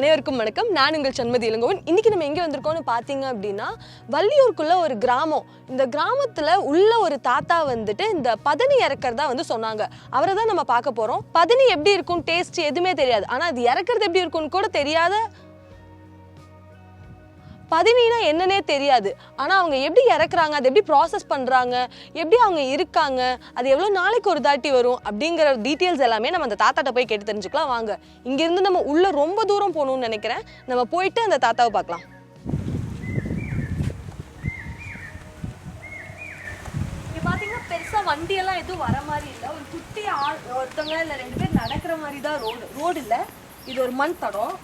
அனைவருக்கும் வணக்கம். நான் உங்கள் சண்மதி இளங்கோவன். இன்னைக்கு நம்ம எங்கே வந்திருக்கோம்னு பார்த்தீங்க அப்படின்னா வள்ளியூருக்குள்ள ஒரு கிராமம். இந்த கிராமத்தில் உள்ள ஒரு தாத்தா வந்துட்டு இந்த பதனி இறக்கறதா வந்து சொன்னாங்க. அவரை தான் நம்ம பார்க்க போகிறோம் பதனி எப்படி இருக்கும் டேஸ்ட் எதுவுமே தெரியாது. ஆனால் அது இறக்குறது எப்படி இருக்கும்னு கூட தெரியாத பதினினா என்னன்னே தெரியாது. ஆனால் அவங்க எப்படி இறக்குறாங்க அதை எப்படி ப்ராசஸ் பண்ணுறாங்க எப்படி அவங்க இருக்காங்க அது எவ்வளோ நாளைக்கு ஒரு தாட்டி வரும் அப்படிங்கிற டீட்டெயில்ஸ் எல்லாமே நம்ம அந்த தாத்தாட்ட போய் கேட்டு தெரிஞ்சுக்கலாம். வாங்க. இங்கேருந்து நம்ம உள்ளே ரொம்ப தூரம் போகணும்னு நினைக்கிறேன். நம்ம போயிட்டு அந்த தாத்தாவை பார்க்கலாம். இங்கே பார்த்தீங்கன்னா பெருசாக வண்டியெல்லாம் எதுவும் வர மாதிரி இல்லை. ஒரு குட்டி ஆள் ஒருத்தவங்க இல்லை ரெண்டு பேர் நடக்கிற மாதிரி தான் ரோடு. ரோடு இல்லை. இது ஒரு மண் தடம்.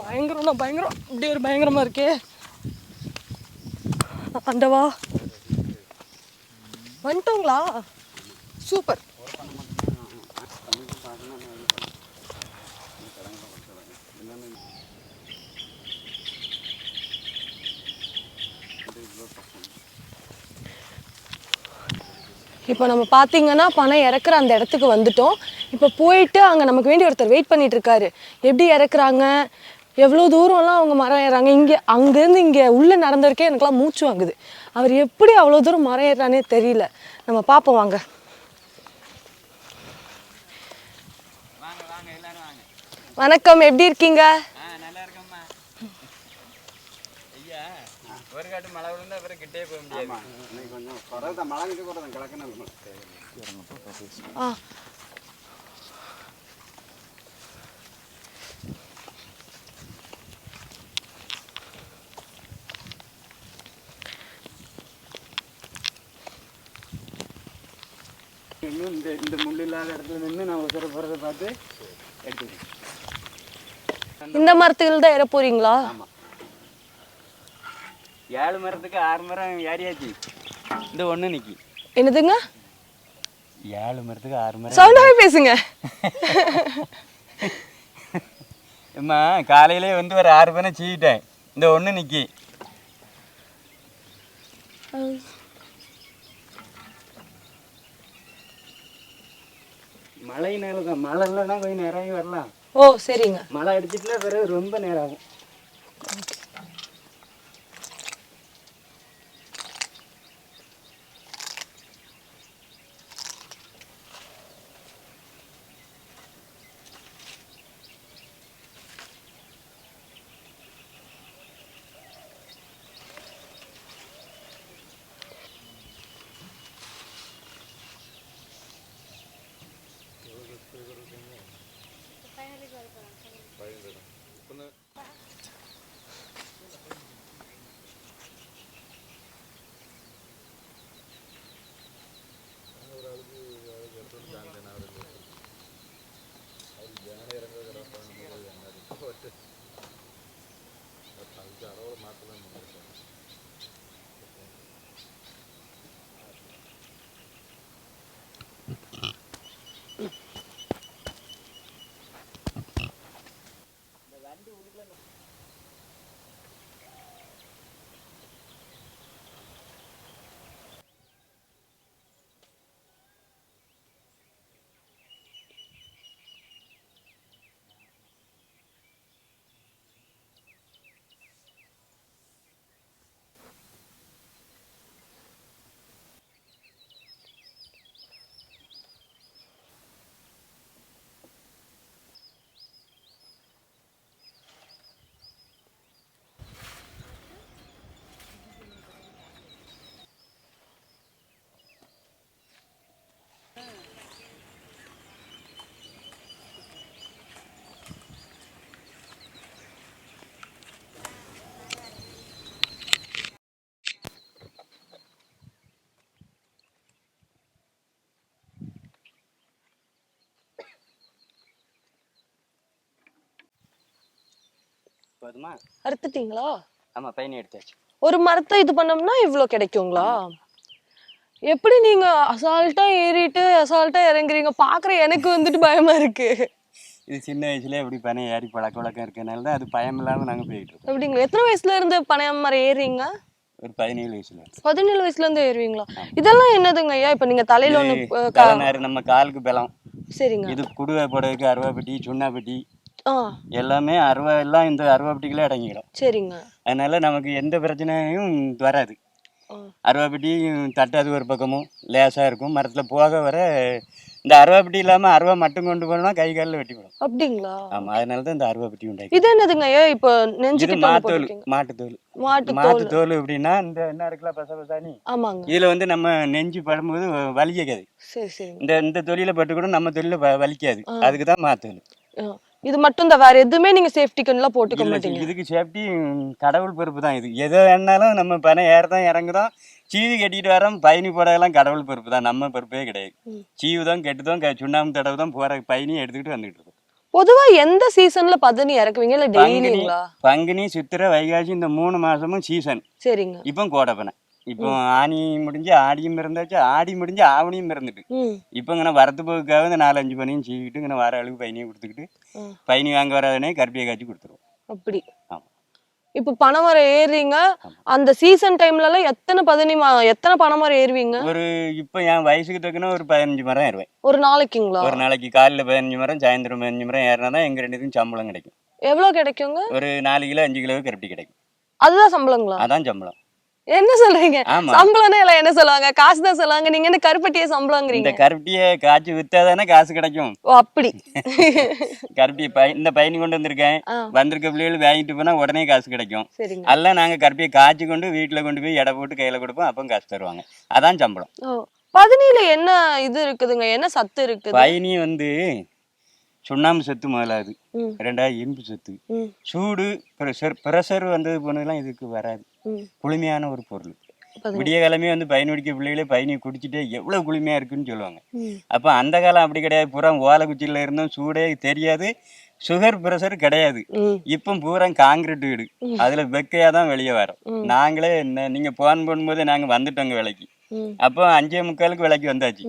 பயங்கரம்னா பயங்கரம். இப்படி ஒரு பயங்கரமா இருக்கே. ஆண்டவா வந்துட்டோங்களா? சூப்பர். இப்போ நம்ம பார்த்தீங்கன்னா பணம் இறக்குற அந்த இடத்துக்கு வந்துட்டோம். இப்போ போயிட்டு அங்கே நமக்கு வேண்டி ஒருத்தர் வெயிட் பண்ணிட்டு இருக்காரு. எப்படி இறக்குறாங்க? எவ்வளோ தூரம்லாம் அவங்க மரம் ஏறாங்க இங்கே அங்கேருந்து இங்கே உள்ளே நடந்திருக்கே எனக்குலாம் மூச்சு வாங்குது. அவர் எப்படி அவ்வளோ தூரம் மரம் ஏறானே தெரியல. நம்ம பார்ப்போம் வாங்க வாங்க. வணக்கம் எப்படி இருக்கீங்க ஆ நல்லா இருக்கம்மா ஐயா ஒரு காட்டு மழை விழுந்தா அப்புறம் கிட்டே போக முடியாது. இன்னைக்கு கொஞ்சம் குறைதான் மழை கிட்ட குறைதான் கிழக்குன்னு ஆ. இன்னும் இந்த இந்த முள் இல்லாத இடத்துல நின்று நான் உசர போகிறத பார்த்து எடுத்துக்கிறேன் இந்த மரத்துகள் தான் ஏற போறீங்களா? ஆமாம் ஏழு மரத்துக்கு ஆறு மரம் ஏறியாச்சு. இந்த ஒன்று நிக்கி. என்னதுங்க? ஏழு மரத்துக்கு ஆறு மரம் சவுண்டாவே பேசுங்க. அம்மா காலையிலே வந்து ஒரு ஆறு மரம் சீவிட்டேன். இந்த ஒன்று நிக்கி. மழையினால தான் மழை இல்லைன்னா கொஞ்சம் நேரம் வரலாம். ஓ சரிங்க. மழை அடிச்சிட்டுனா பிறகு ரொம்ப நேரம் ஆகும். 빨리 가라. 빨리 가라. 오늘. போதுமா? அறுத்துட்டீங்களா? ஆமாம் பயணி எடுத்தாச்சு. ஒரு மரத்தை இது பண்ணோம்னா இவ்ளோ கிடைக்குங்களா? எப்படி நீங்க அசால்ட்டா ஏறிட்டு அசால்ட்டா இறங்குறீங்க? பாக்குற எனக்கு வந்துட்டு பயமா இருக்கு. இது சின்ன வயசுல எப்படி பனை ஏறி பழக்க வழக்கம் இருக்கனால தான் அது பயம் இல்லாமல் நாங்கள் போயிட்டு இருக்கோம். அப்படிங்களா? எத்தனை வயசுல இருந்து பனை மரம் ஏறுறீங்க? ஒரு பதினேழு வயசுல பதினேழு வயசுல இருந்து ஏறுவீங்களா? இதெல்லாம் என்னதுங்க ஐயா? இப்ப நீங்க தலையில ஒண்ணு நம்ம காலுக்கு பலம். சரிங்க. இது குடுவை போடுறதுக்கு அருவாப்பட்டி சுண்ணாப்பட்டி எல்லாமே அருவா எல்லாம் இந்த அருவாப்பட்டிக்குள்ளே அடங்கிடும். சரிங்க. அதனால நமக்கு எந்த பிரச்சனையும் வராது. ஆ. அருவாப்பட்டி தட்டாது ஒரு பக்கமும் லேசாக இருக்கும். மரத்தில் போக வர இந்த அருவாப்பட்டி இல்லாமல் அருவா மட்டும் கொண்டு போனோம்னா கை காலில் வெட்டி விடும் அப்படிங்களா? ஆமாம் அதனால தான் இந்த அருவாப்பட்டி உண்டாக்கி இது என்னதுங்க? இப்போ ஒண்ணு மாத்தோல் மாட்டுத்தோல் மாட்டு மாட்டு தோல் எப்படின்னா இந்த என்ன இருக்குல்ல பச பசானி ஆமாங்க. இதில் வந்து நம்ம நெஞ்சு படும்போது வலிக்காது. சரி சரிங்க இந்த இந்த தொழில பட்டு கூட நம்ம தொழில வலிக்காது. அதுக்கு தான் மாத்தோல். இது மட்டும் தான் வேற எதுவுமே நீங்க சேஃப்டிக்குலாம் போட்டுக்க மாட்டீங்க. இதுக்கு சேஃப்டி கடவுள் பொறுப்பு தான் இது. எது வேணாலும் நம்ம பணம் ஏறதான் இறங்குதோம். சீவி கட்டிட்டு வரோம் பயணி போடலாம் கடவுள் பொறுப்பு தான். நம்ம பொறுப்பே கிடையாது. சீவு தான் கெட்டுதான் சுண்ணாம்பு தடவை தான் போகிற பயணி எடுத்துக்கிட்டு வந்துட்டு இருக்கோம். பொதுவா எந்த சீசன்ல பதனி இறக்குவீங்க? இல்ல பங்குனி டெய்லிங்களா பங்குனி சித்திரை வைகாசி இந்த மூணு மாசமும் சீசன் சரிங்க. இப்போ கோடைப்பனை இப்போ ஆனி முடிஞ்சு ஆடியும் இருந்தாச்சு ஆடி முடிஞ்சு ஆவணியும் இருந்துட்டு. இப்போ இங்கே வரத்து போக்குக்காக இந்த நாலஞ்சு பனியும் சீவிட்டு இங்கே வர அளவுக்கு பயணியை கொடுத்துக்கிட்டு ம். பயணி வாங்க வராதனே கருப்பியை காய்ச்சி கொடுத்துருவோம். அப்படி. இப்போ பனைமரம் ஏறுறீங்க அந்த சீசன் டைம்ல எல்லாம் எத்தனை பதனி ம- எத்தனை பனைமரம் ஏறுவீங்க? ஒரு இப்போ என் வயசுக்கு தக்கன ஒரு பதினஞ்சு மரம் ஏறுவேன். ஒரு நாளைக்குங்களா? ஒரு நாளைக்கு காலையில் பதினஞ்சு மரம் சாயந்தரம் பதினஞ்சு மரம் ஏறினா தான் எங்கள் ரெண்டு பேருக்கும் சம்பளம் கிடைக்கும். எவ்வளவு கிடைக்குங்க? ஒரு நாலு கிலோ அஞ்சு கிலோ கருப்பட்டி கிடைக்கும். அதுதான் சம்பளங்களா? அதான் சம்பளம். என்ன சொல்றீங்க. சம்பளம்னா எல்லாம் என்ன சொல்லுவாங்க? காசு தான் சொல்லுவாங்க. நீங்க என்ன கருப்பட்டியே இந்த சம்பளங்கிறீங்க கருப்பட்டியை காய்ச்சி வித்தாதானே காசு கிடைக்கும். ஓ அப்படி. கருப்பட்டி பை இந்த பயணி கொண்டு வந்திருக்கேன். வந்திருக்க பிள்ளைகள் வாங்கிட்டு போனால் உடனே காசு கிடைக்கும். சரிங்க. அதெல்லாம் நாங்கள் கருப்பியை காய்ச்சி கொண்டு வீட்டில் கொண்டு போய் எடை போட்டு கையில் கொடுப்போம். அப்போ காசு தருவாங்க. அதான் சம்பளம். ஓ பதினில என்ன இது இருக்குதுங்க? என்ன சத்து இருக்குது? பயணி வந்து சுண்ணாம்பு சத்து முதலாது ரெண்டாவது இரும்பு சத்து. சூடு ப்ரெஷர் ப்ரெஷர் வந்தது போனதெல்லாம் இதுக்கு வராது. குளுமையான ஒரு பொருள். விடிய காலமே வந்து பயனுடிக்க பிள்ளைகளே பயணி குடிச்சிட்டு எவ்வளோ குளுமையாக இருக்குன்னு சொல்லுவாங்க. அப்போ அந்த காலம் அப்படி கிடையாது. பூரா ஓலை குச்சியில் இருந்தும் சூடே தெரியாது. சுகர் ப்ரெஷர் கிடையாது. இப்போ பூரா காங்கிரீட் வீடு. அதில் வெக்கையாக தான் வெளியே வரோம். நாங்களே என்ன நீங்கள் ஃபோன் பண்ணும்போது நாங்கள் வந்துட்டோங்க விலைக்கு. அப்போ அஞ்சே முக்காலுக்கு விலைக்கு வந்தாச்சு.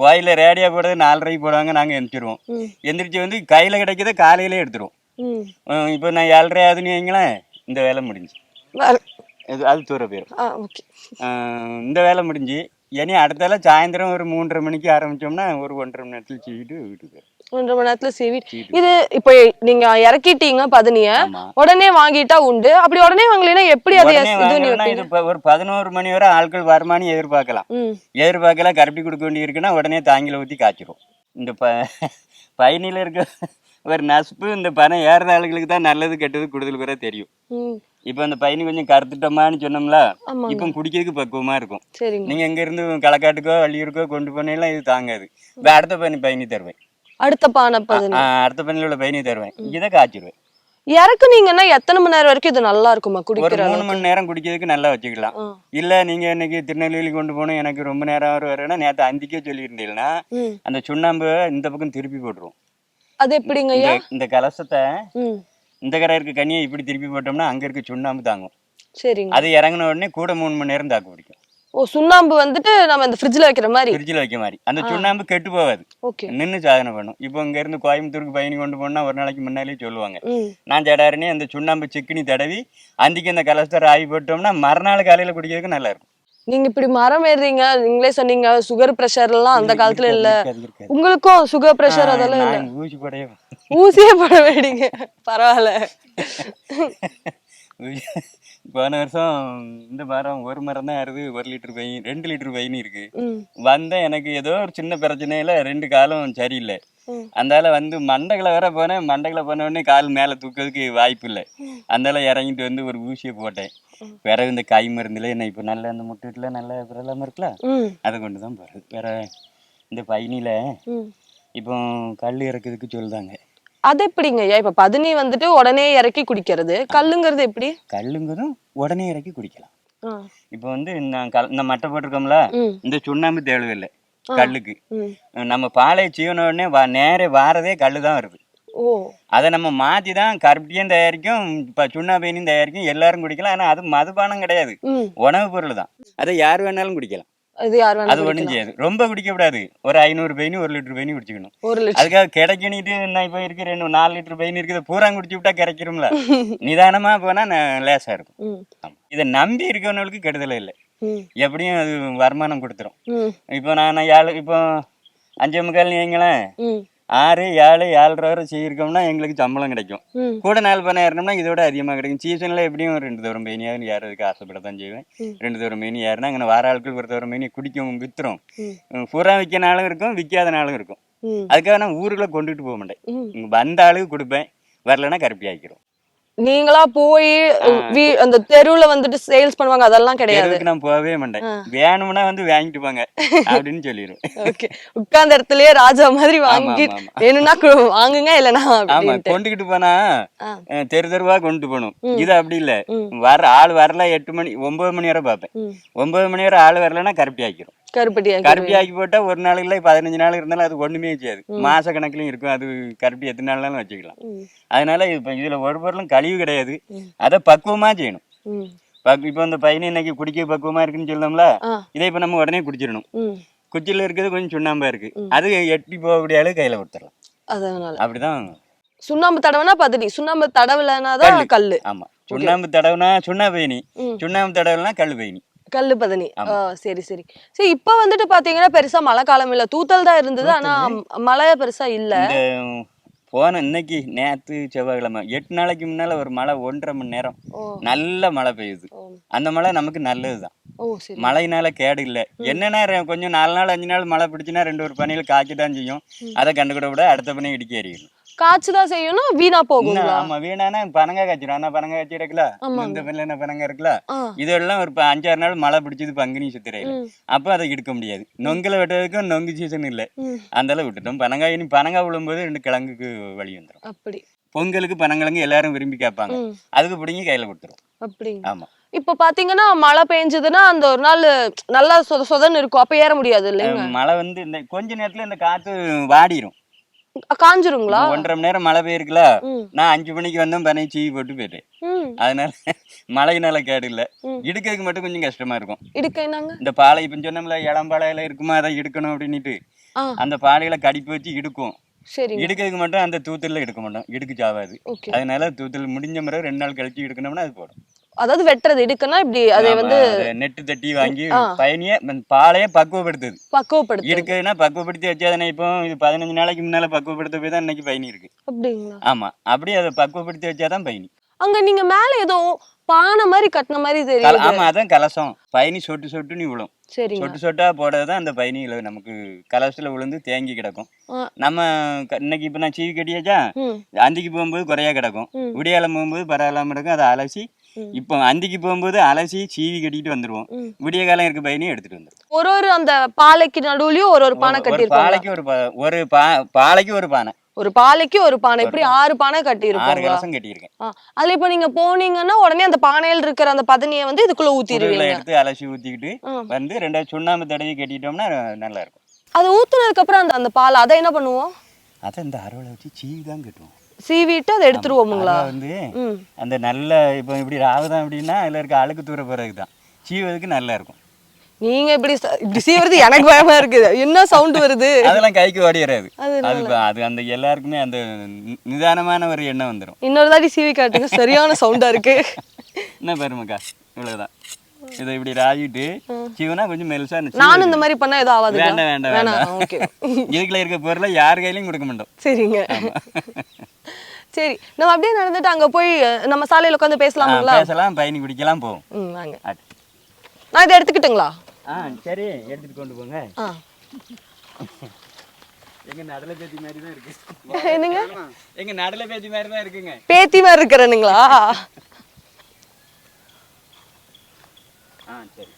கோயிலில் ரேடியோ போடுறது நாலரைக்கு போடுவாங்க நாங்கள் எந்திரிச்சிருவோம். எந்திரிச்சு வந்து கையில் கிடைக்கிறத காலையிலே எடுத்துருவோம். இப்போ நான் ஏழரை ஆகுதுன்னு வைங்களேன் இந்த வேலை முடிஞ்சு. இது அது தூர போயிடும் ஆ ஓகே. இந்த வேலை முடிஞ்சு இனி அடுத்தால சாயந்தரம் ஒரு மூன்றரை மணிக்கு ஆரம்பிச்சோம்னா ஒரு ஒன்றரை மணி நேரத்தில் சீவிட்டு வீட்டுக்கு. ஒன்றரை மணி நேரத்துல சேவி. இது இப்போ நீங்க இறக்கிட்டீங்க பதினிய உடனே வாங்கிட்டா உண்டு. அப்படி உடனே வாங்கலைன்னா எப்படி அதை இது ஒரு பதினோரு மணி வரை ஆட்கள் வருமானு எதிர்பார்க்கலாம். ம். எதிர்பார்க்கல கருப்பி கொடுக்க வேண்டி இருக்குன்னா உடனே தாங்கில ஊற்றி காய்ச்சிரும். இந்த ப பயணியில் இருக்க ஒரு நசுப்பு இந்த பணம் ஏறுற ஆளுகளுக்கு தான் நல்லது கெட்டது கூடுதல் குறை தெரியும். இப்போ அந்த பயணி கொஞ்சம் கருத்துட்டோமான்னு சொன்னோம்ல இப்போ குடிக்கிறதுக்கு பக்குவமா இருக்கும். நீங்க இங்க இருந்து களக்காட்டுக்கோ வள்ளியூருக்கோ கொண்டு போனீங்கன்னா இது தாங்காது. இப்ப அடுத்த பயணி பயணி தருவேன். அடுத்த பானை அடுத்த பயணியில் உள்ள பயணி தருவேன். இதை காய்ச்சிருவேன். இறக்குனீங்கன்னா எத்தனை மணி நேரம் வரைக்கும் இது நல்லா இருக்குமா ஒரு குடிக்கிற மூணு மணி நேரம் குடிக்கிறதுக்கு நல்லா வச்சுக்கலாம். இல்ல நீங்க இன்னைக்கு திருநெல்வேலி கொண்டு போகணும் எனக்கு ரொம்ப நேரம் வர வரேன்னா நேற்று அந்திக்கே சொல்லியிருந்தீங்கன்னா அந்த சுண்ணாம்பு இந்த பக்கம் திருப்பி போட்டுருவோம். அது எப்படிங்க இந்த ஐயா? இந்த கலசத்தை இந்த கரை இருக்க கனியை இப்படி திருப்பி போட்டோம்னா அங்க இருக்க சுண்ணாம்பு தாங்கும். சரிங்க. அது இறங்கின உடனே கூட மூணு மணி நேரம் தாக்கு பிடிக்கும். ஓ சுண்ணாம்பு வந்துட்டு நம்ம இந்த ஃப்ரிட்ஜ்ல வைக்கிற மாதிரி? ஃப்ரிட்ஜில் வைக்க மாதிரி. அந்த சுண்ணாம்பு கெட்டு போகாது. ஓகே. நின்று சாதனை பண்ணும். இப்போ இங்க இருந்து கோயம்புத்தூருக்கு பயணி கொண்டு போனா ஒரு நாளைக்கு முன்னாலே சொல்லுவாங்க. நான் ஜடாரணி அந்த சுண்ணாம்பு சிக்கினி தடவி அந்திக்கு அந்த கலஸ்டர் ஆகி போட்டோம்னா மறுநாள் காலையில குடிக்கிறதுக்கு நல்லா இருக்கும். நீங்க இப்படி மரம் ஏறுறீங்க நீங்களே சொன்னீங்க சுகர் பிரஷர் எல்லாம் அந்த காலத்துல இல்ல. உங்களுக்கும் சுகர் பிரஷர் அதெல்லாம் ஊசி ஊசியே போட வேண்டிங்க பரவாயில்ல. போன வருஷம் இந்த மரம் ஒரு மரம் தான் ஏறுது ஒரு லிட்டர் பையன் ரெண்டு லிட்டர் பையன் இருக்கு. ம். வந்தேன் எனக்கு ஏதோ ஒரு சின்ன பிரச்சனையில ரெண்டு காலும் சரியில்லை. அந்தால வந்து மண்டைகளை வேற போனேன். மண்டைகளை போன உடனே கால் மேலே தூக்கிறதுக்கு வாய்ப்பு இல்லை. அந்தால இறங்கிட்டு வந்து ஒரு ஊசியை போட்டேன். பிறகு இந்த கை மருந்துல என்ன இப்போ நல்ல அந்த முட்டுல நல்ல பிரலாம் இருக்குல்ல? அதை கொண்டு தான் போகிறது வேற இந்த பயணியில் இப்போ கல் இறக்குறதுக்கு சொல்லுதாங்க அது எப்படிங்க ஐயா? இப்ப பதினி வந்துட்டு உடனே இறக்கி குடிக்கிறது. கல்லுங்கிறது எப்படி? கல்லுங்கிறதும் உடனே இறக்கி குடிக்கலாம். இப்போ வந்து நான் கல் இந்த மட்டை போட்டிருக்கோம்ல இந்த சுண்ணாம்பு தேவையில்லை கல்லுக்கு. நம்ம பாலை சீவன உடனே நேரே வாரதே கல் தான் வருது. அதை நம்ம மாற்றி தான் கருப்பட்டியும் தயாரிக்கும் இப்போ சுண்ணாம்பேனியும் தயாரிக்கும் எல்லாரும் குடிக்கலாம். ஆனால் அது மதுபானம் கிடையாது. உணவு பொருள் தான். அதை யார் வேணாலும் குடிக்கலாம். இது யார் அது ஒன்றும் செய்யாது. ரொம்ப குடிக்க கூடாது ஒரு ஐநூறு பெயினி ஒரு லிட்டர் பெயினி குடிச்சுக்கணும். ஒரு லிட்டர் அதுக்காக கிடைக்கணிட்டு நான் இப்போ இருக்கிற ரெண்டு நாலு லிட்டர் பெயின் இருக்குது. பூரா குடிச்சு விட்டா கிடைக்கிறோம்ல. நிதானமா போனா லேசா இருக்கும். இதை நம்பி இருக்கவங்களுக்கு கெடுதலே இல்லை. எப்படியும் அது வருமானம் கொடுத்துரும். இப்போ நான் ஏழு இப்போ அஞ்சே முக்கால் நீங்களேன் ஆறு ஏழு ஏழரை வரை செய்யிருக்கோம்னா எங்களுக்கு சம்பளம் கிடைக்கும். கூட நாலு பண்ண ஏறினோம்னா இதோட அதிகமாக கிடைக்கும். சீசனில் எப்படியும் ரெண்டு தூரம் பெயினியாவது ஏறதுக்கு ஆசைப்படத்தான் செய்வேன். ம். ரெண்டு தூரம் மீன் ஏறினா அங்கே வார ஆட்கள் ஒரு தூரம் மீன் குடிக்கும் வித்துரும். பூரா விற்க நாளும் இருக்கும் விற்காத நாளும் இருக்கும் அதுக்காக நான் ஊருக்குள்ள கொண்டுட்டு போக மாட்டேன். வந்த ஆளுக்கு கொடுப்பேன். வரலன்னா கருப்பி ஆக்கிரும். நீங்களா போய் அந்த தெருவுல வந்துட்டு சேல்ஸ் பண்ணுவாங்க அதெல்லாம் கிடையாது. நான் போகவே மாட்டேன். வேணும்னா வந்து வாங்கிட்டு போங்க அப்படின்னு சொல்லிடுவேன் ஓகே. உட்கார்ந்த இடத்துலயே ராஜா மாதிரி வாங்கி. வேணும்னா வாங்குங்க இல்லைன்னா ஆமா கொண்டுகிட்டு போனா தெரு தெருவா கொண்டு போகணும். இது அப்படி இல்ல. வர ஆள் வரல எட்டு மணி ஒன்பது மணி வரை பார்ப்பேன். ஒன்பது மணி வரை ஆள் வரலன்னா கருப்பி ஆக்கிரும். கருப்பட்டி கருப்பி ஆக்கி போட்டா ஒரு நாள் இல்லை பதினஞ்சு நாள் இருந்தாலும் அது ஒண்ணுமே செய்யாது மாச கணக்குலயும் இருக்கும். அது கருப்பி எத்தனை நாள்னாலும் வச்சுக்கலாம். அதனால இப்ப இதுல ஒரு பொருளும் கழிவு கிடையாது. அதை பக்குவமா செய்யணும். இப்போ இந்த பையன் இன்னைக்கு குடிக்க பக்குவமா இருக்குன்னு சொல்லணும்ல ஆ. இதை இப்ப நம்ம உடனே குடிச்சிடணும். ம். குச்சியில் இருக்கிறது கொஞ்சம் சுண்ணாம்பா இருக்கு. அது எட்டி போகக்கூடிய அளவு கையில கொடுத்துடலாம். அதனால. அப்படிதான். சுண்ணாம்பு தடவைனா பதடி. சுண்ணாம்பு தடவலைனா தான் கல்லு. ஆமா. சுண்ணாம்பு தடவுனா சுண்ணாம்பு பயணி. சுண்ணாம்பு தடவுனா கல் பயணி கல்லு பதனி. சரி சரி. சரி இப்ப வந்துட்டு பாத்தீங்கன்னா பெருசா மழை காலம் இல்ல. தூத்தல் தான் இருந்தது. ஆனா மழை பெருசா இல்ல. போன இன்னைக்கு நேத்து செவ்வாய்க்கிழமை எட்டு நாளைக்கு முன்னால ஒரு மழை ஒன்றரை மணி நேரம். நல்ல மழை பெய்யுது. அந்த மழை நமக்கு நல்லதுதான். மழையினால கேடு இல்லை. என்னன்னா கொஞ்சம் நாலு நாள் அஞ்சு நாள் மழை பிடிச்சுன்னா ரெண்டு ஒரு பனியில் காய்க்க தான் செய்யும் அதை கண்டுக்கிட விட அடுத்த பனி இடிக்க எறியணும் காய்ச்சுதான் செய்யணும் வீணா போகுங்களா ஆமா வீணானா பனங்காய் காய்ச்சிடும். ஆனா பனங்காய் காய்ச்சி இருக்குல்ல. இந்த பனில பனங்காய் இருக்குல்ல? ஆ. இதெல்லாம் ஒரு அஞ்சாறு நாள் மழை பிடிச்சது பங்குனி சித்திரையில. அப்போ அதை எடுக்க முடியாது. நொங்கில வெட்டுறதுக்கும் நொங்கு சீசன் இல்லை. அந்த அளவு விட்டுட்டோம். பனங்காய் இனி பனங்காய் விழும்போது ரெண்டு கிழங்குக்கு வழி வந்துடும் அப்படி. பொங்கலுக்கு பனங்கிழங்கு எல்லாரும் விரும்பி கேட்பாங்க. அதுக்கு பிடிங்கி கையில கொடுத்துரும். அப்படிங்க ஆமா. இப்ப பாத்தீங்கன்னா மழை பெஞ்சதுன்னா அந்த ஒரு நாள் நல்லா சொத சொதன்னு இருக்கும். அப்ப ஏற முடியாது இல்லைங்க? மழை வந்து இந்த கொஞ்ச நேரத்துல இந்த காத்து வாடிரும். காஞ்சிருங்களா? ஒன்றரை மணி நேரம் மழை பெய்யிருக்குல. நான் அஞ்சு மணிக்கு வந்தோம் பனை சீவி போட்டு போயிட்டேன் அதனால மழையினால கேடு இல்லை. இடுக்கிறதுக்கு மட்டும் கொஞ்சம் கஷ்டமா இருக்கும். இடுக்க இந்த பாலை இப்போ சொன்னோம்ல இளம்பாளையில இருக்குமா அதை எடுக்கணும் அப்படின்னுட்டு. அந்த பாலையில கடிப்பு வச்சு இடுக்கும் இடுக்கிறதுக்கு மட்டும் அந்த தூத்தல்ல எடுக்க மாட்டோம். இடுக்கு சாவாது. அதனால தூத்தல் முடிஞ்ச முறை ரெண்டு நாள் கழிச்சு எடுக்கணும்னா அது போடும் அதாவது வெட்டுறது இடுக்குன்னா இப்படி அதை வந்து நெட்டு தட்டி வாங்கி. பயணிய பாலையே பக்குவப்படுத்துது. பக்குவப்படுத்து இருக்குதுன்னா பக்குவப்படுத்தி வச்சாதானே இப்போ இது பதினஞ்சு நாளைக்கு முன்னால பக்குவப்படுத்த போய் தான் இன்னைக்கு பயணி இருக்கு. அப்படிங்களா? ஆமா அப்படியே அதை பக்குவப்படுத்தி வச்சாதான் பயணி. அங்க நீங்க மேல ஏதோ பானை மாதிரி கட்டின மாதிரி தெரியுது. ஆமா அதான் கலசம். பயணி சொட்டு சொட்டு நீ விழும். சரிங்க. சொட்டு சொட்டா போடுறது அந்த பயணியில நமக்கு கலசத்துல விழுந்து தேங்கி கிடக்கும். நம்ம இன்னைக்கு இப்ப நான் சீவி கட்டியாச்சா? அந்திக்கு போகும்போது குறையா கிடக்கும். விடியாலம் போகும்போது பரவாயில்லாம இருக்கும். அதை அலசி. இப்போ அந்திக்கு போகும்போது அலசி சீவி கட்டிட்டு வந்துருவோம். விடிய காலம் இருக்க பயணியை எடுத்துட்டு வந்துருவோம். ஒரு ஒரு அந்த பாலைக்கு நடுவுலயும் ஒரு ஒரு பானை கட்டியிருப்பாங்க. பாலைக்கு ஒரு ஒரு பாலைக்கு ஒரு பானை. ஒரு பாலைக்கு ஒரு பானை இப்படி ஆறு பானை ஆறு கட்டியிருப்பாங்க கலசம் கட்டியிருக்கேன் அதுல இப்ப நீங்க போனீங்கன்னா உடனே அந்த பானையில் இருக்கிற அந்த பதனியை வந்து இதுக்குள்ள ஊத்திடுவீங்க. எடுத்து அலசி ஊத்திக்கிட்டு. வந்து ரெண்டாவது சுண்ணாம்பு தடவி கட்டிட்டோம்னா நல்லா இருக்கும். அது ஊத்துனதுக்கு அப்புறம் அந்த அந்த பால் அதை என்ன பண்ணுவோம்? அதை இந்த அறுவலை வச்சு சீவி தான் கட்டுவோம். சீவிட்டு அதை எடுத்துருவோமுங்களா வந்து அந்த நல்ல இப்போ இப்படி ராவுதான் அப்படின்னா அதில் இருக்க அழுக்கு தூர பிறகு தான் சீவதுக்கு நல்லா இருக்கும். நீங்க இப்படி இப்படி சீவுறது எனக்கு பயமா இருக்குது. என்ன சவுண்ட் வருது? அதெல்லாம் கைக்கு ஓடி வராது அது அது அந்த எல்லாருக்குமே அந்த நிதானமான ஒரு எண்ணம் வந்துடும் இன்னொரு தாட்டி சீவி காட்டுங்க. சரியான சவுண்டா இருக்கு. என்ன பெருமைக்கா இவ்வளவுதான். இதை இப்படி ராவிட்டு சீவனா கொஞ்சம் மெல்சா இருந்துச்சு. நானும் இந்த மாதிரி பண்ணா எதுவும் ஆகாது வேண்டாம் வேண்டாம் வேண்டாம். ஓகே. இதுக்குள்ள இருக்க பொருளை யார் கையிலையும் கொடுக்க மாட்டோம். சரிங்க. சரி நம்ம அப்படியே நடந்துட்டு அங்க போய் நம்ம சாலையில உட்காந்து பேசலாமுங்களா? பேசலாம் பயணி குடிக்கலாம் போவோம். வாங்க. நான் இதை எடுத்துக்கிட்டுங்களா? ஆ சரி எடுத்துட்டு கொண்டு போங்க. எங்க நடல பேத்தி மாதிரி தான் இருக்கு. என்னங்க? எங்க நடல பேத்தி மாதிரி தான் இருக்குங்க. பேத்தி மாதிரி இருக்கிறனுங்களா? ஆ சரி.